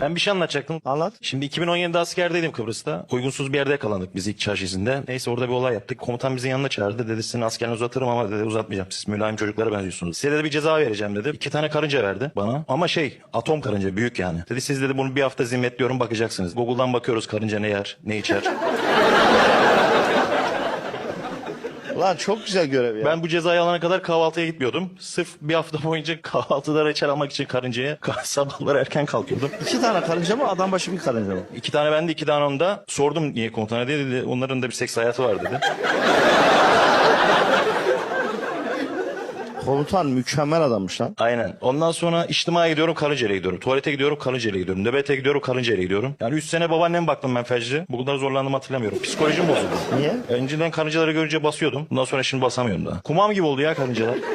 Ben bir şey anlatacaktım. Anlat. Şimdi 2017'de askerdeydim Kıbrıs'ta. Uygunsuz bir yerde yakalandık biz ilk çarşı izinde. Neyse orada bir olay yaptık. Komutan bizi yanına çağırdı. Dedi sizin askerini uzatırım ama dedi uzatmayacağım. Siz mülayim çocuklara benziyorsunuz. Size dedi bir ceza vereceğim dedi. İki tane karınca verdi bana. Ama şey atom karınca büyük yani. Dedi siz dedi bunu bir hafta zimmetliyorum bakacaksınız. Google'dan bakıyoruz karınca ne yer ne içer. Lan çok güzel görev ya. ben bu cezayı alana kadar kahvaltıya gitmiyordum. Sırf bir hafta boyunca kahvaltıda reçel almak için karıncaya sabahları erken kalkıyordum. İki tane karınca mı adam başı bir karınca mı? İki tane bende iki tane onda. Sordum niye komutana diye dedi. Onların da bir seks hayatı var dedi. Komutan mükemmel adammış lan. Aynen. Ondan sonra içtimaya gidiyorum karıncayla gidiyorum. Tuvalete gidiyorum karıncayla gidiyorum. Nöbete gidiyorum karıncayla gidiyorum. Yani üç sene babaannem baktım ben felci. Bu kadar zorlandım hatırlamıyorum. Psikolojim bozuldu. Niye? Önceden karıncaları görünce basıyordum. Bundan sonra şimdi basamıyorum daha. Kumam gibi oldu ya karıncalar.